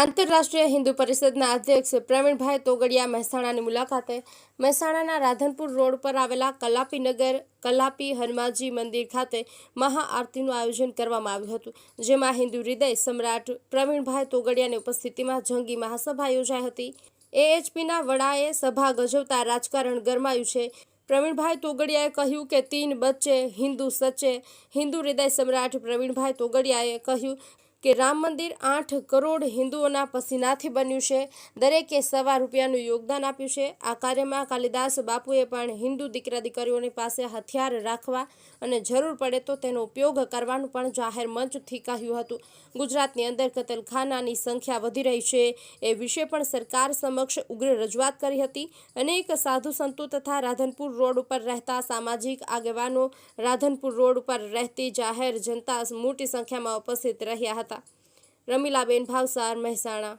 આંતરરાષ્ટ્રીય હિન્દુ પરિષદના અધ્યક્ષ પ્રવીણભાઈ તોગડિયા મહેસાણાની મુલાકાતે મહેસાણાના રાધનપુર રોડ પર આવેલા કલાપીનગર કલાપી હનુમાનજી મંદિર ખાતે મહાઆરતીનું આયોજન કરવામાં આવ્યું હતું, જેમાં હિન્દુ હૃદય સમ્રાટ પ્રવીણભાઈ તોગડિયાની ઉપસ્થિતિમાં જંગી મહાસભા યોજાઈ હતી. એએચપીના વડાએ સભા ગજવતા રાજકારણ ગરમાયું છે. પ્રવીણભાઈ તોગડિયાએ કહ્યું કે તીન બચ્ચે, હિન્દુ સચ્ચે. હિન્દુ હૃદય સમ્રાટ પ્રવીણભાઈ તોગડિયાએ કહ્યું કે રામ મંદિર આઠ કરોડ હિન્દુઓના પસીનાથી બન્યું છે. દરેકે સવા રૂપિયાનું યોગદાન આપ્યું છે. આ કાર્યમાં કાલિદાસ બાપુએ પણ હિન્દુ દીકરા દીકરીઓની પાસે હથિયાર રાખવા અને જરૂર પડે તો તેનો ઉપયોગ કરવાનું પણ જાહેર મંચથી કહ્યું હતું. ગુજરાતની અંદર કતલખાનાની સંખ્યા વધી રહી છે. એ વિશે પણ સરકાર સમક્ષ ઉગ્ર રજૂઆત કરી હતી. અનેક સાધુ સંતો તથા રાધનપુર રોડ ઉપર રહેતા સામાજિક આગેવાનો રાધનપુર રોડ ઉપર રહેતી જાહેર જનતા મોટી સંખ્યામાં ઉપસ્થિત રહ્યા હતા. રમીલાબેન ભાવસાર મહેસાણા